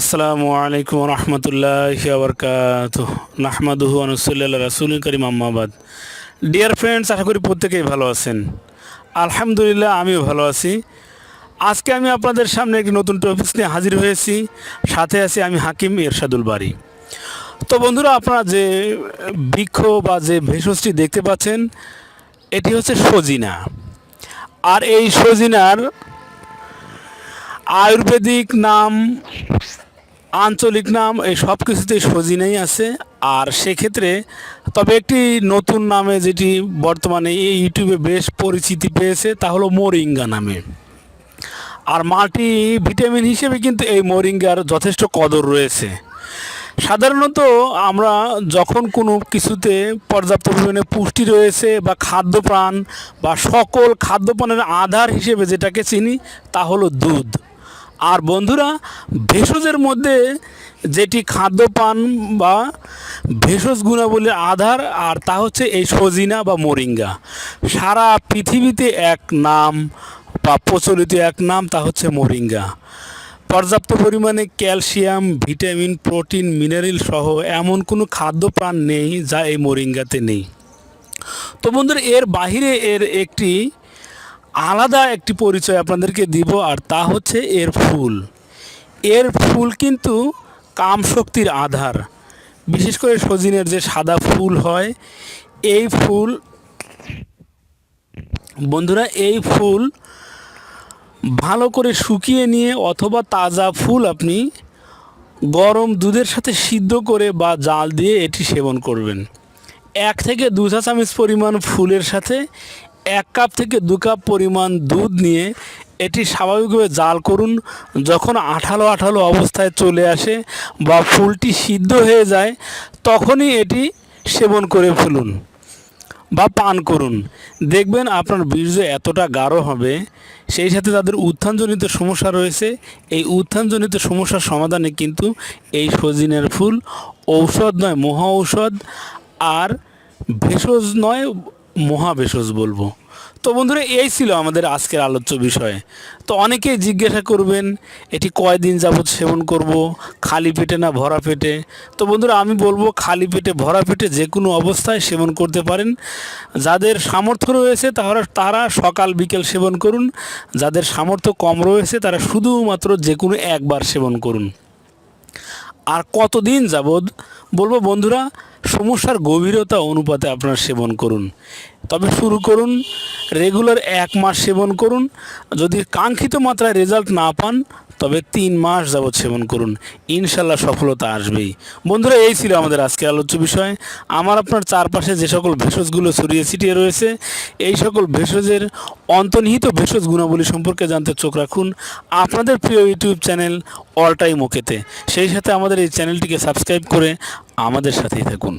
আসসালামু আলাইকুম রহমতুল্লাহ আবরকাত নাহমাদুহু আনুসুল্লাহ রাসুল করিম আম্মাবাদ ডিয়ার ফ্রেন্ডস আশা করি প্রত্যেকেই ভালো আছেন। আলহামদুলিল্লাহ, আমিও ভালো আছি। আজকে আমি আপনাদের সামনে একটি নতুন টপিক্স নিয়ে হাজির হয়েছি। সাথে আছি আমি হাকিম এরশাদুল বাড়ি তো বন্ধুরা, আপনারা যে বৃক্ষ বা যে ভেষজটি দেখতে পাচ্ছেন, এটি হচ্ছে সজিনা। আর এই সজিনার আয়ুর্বেদিক নাম আঞ্চলিক নাম, এই সব কিছুতেই সজিনাই আছে। আর সেক্ষেত্রে, তবে একটি নতুন নামে যেটি বর্তমানে এই ইউটিউবে বেশ পরিচিতি পেয়েছে, তা হলো মোরিঙ্গা নামে। আর মাল্টি ভিটামিন হিসেবে কিন্তু এই মোরিঙ্গার যথেষ্ট কদর রয়েছে। সাধারণত আমরা যখন কোনো কিছুতে পর্যাপ্ত পরিমাণে পুষ্টি রয়েছে বা খাদ্যপ্রাণ বা সকল খাদ্যপ্রাণের আধার হিসেবে যেটাকে চিনি, তা হলো দুধ। আর বন্ধুরা, ভেষজের মধ্যে যেটি খাদ্যপান বা ভেষজ গুণাবলীর আধার, আর তা হচ্ছে এই সজিনা বা মোরিঙ্গা। সারা পৃথিবীতে এক নাম বা প্রচলিত এক নাম তা হচ্ছে মোরিঙ্গা। পর্যাপ্ত পরিমাণে ক্যালসিয়াম, ভিটামিন, প্রোটিন, মিনারেল সহ এমন কোনো খাদ্যপ্রাণ নেই যা এই মোরিঙ্গাতে নেই। তো বন্ধুরা, এর বাহিরে এর একটি আলাদা একটি পরিচয় আপনাদেরকে দিব, আর তা হচ্ছে এর ফুল। এর ফুল কিন্তু কাম শক্তির আধার। বিশেষ করে সজিনের যে সাদা ফুল হয়, এই ফুল বন্ধুরা, এই ফুল ভালো করে শুকিয়ে নিয়ে অথবা তাজা ফুল আপনি গরম দুধের সাথে সিদ্ধ করে বা জাল দিয়ে এটি সেবন করবেন। এক থেকে দু চা চামচ পরিমাণ ফুলের সাথে এক কাপ থেকে দু কাপ পরিমাণ দুধ নিয়ে এটি স্বাভাবিকভাবে জাল করুন। যখন আঠালো আঠালো অবস্থায় চলে আসে বা ফুলটি সিদ্ধ হয়ে যায়, তখনই এটি সেবন করে ফেলুন বা পান করুন। দেখবেন আপনার বীর্য এতটা গাঢ় হবে, সেই সাথে তাদের উত্থানজনিত সমস্যা রয়েছে। এই উত্থানজনিত সমস্যার সমাধানে কিন্তু এই সজিনের ফুল ঔষধ নয়, মহা ঔষধ আর ভেষজ নয় মহা ভেষজ বলব। তো বন্ধুরা, এই ছিল আমাদের আজকের আলোচ্য বিষয়। তো অনেকেই জিজ্ঞাসা করবেন, এটি কয়দিন যাবৎ সেবন করব? খালি পেটে না ভরা পেটে? তো বন্ধুরা, আমি বলব খালি পেটে ভরা পেটে যে কোনো অবস্থায় সেবন করতে পারেন। যাদের সামর্থ্য রয়েছে, তারা তারা সকাল, বিকেল সেবন করুন। যাদের সামর্থ্য কম রয়েছে, তারা শুধুমাত্র যে কোনো একবার সেবন করুন। আর কতদিন যাবৎ? বলব বন্ধুরা সমস্যার গভীরতা অনুপাতে আপনার সেবন করুন। তবে শুরু করুন, রেগুলার এক মাস সেবন করুন। যদি কাঙ্ক্ষিত মাত্রায় রেজাল্ট না পান, তবে তিন মাস যাবৎ সেবন করুন। ইনশাল্লাহ সফলতা আসবেই। বন্ধুরা, এই ছিল আমাদের আজকে আলোচ্য বিষয়। আমার আপনার চারপাশে যে সকল ভেষজগুলো ছড়িয়ে ছিটিয়ে রয়েছে, এই সকল ভেষজের অন্তর্নিহিত ভেষজ গুণাবলী সম্পর্কে জানতে চোখ রাখুন আপনাদের প্রিয় ইউটিউব চ্যানেল অল টাইম ওকেতে। সেই সাথে আমাদের এই চ্যানেলটিকে সাবস্ক্রাইব করে আমাদের সাথেই থাকুন।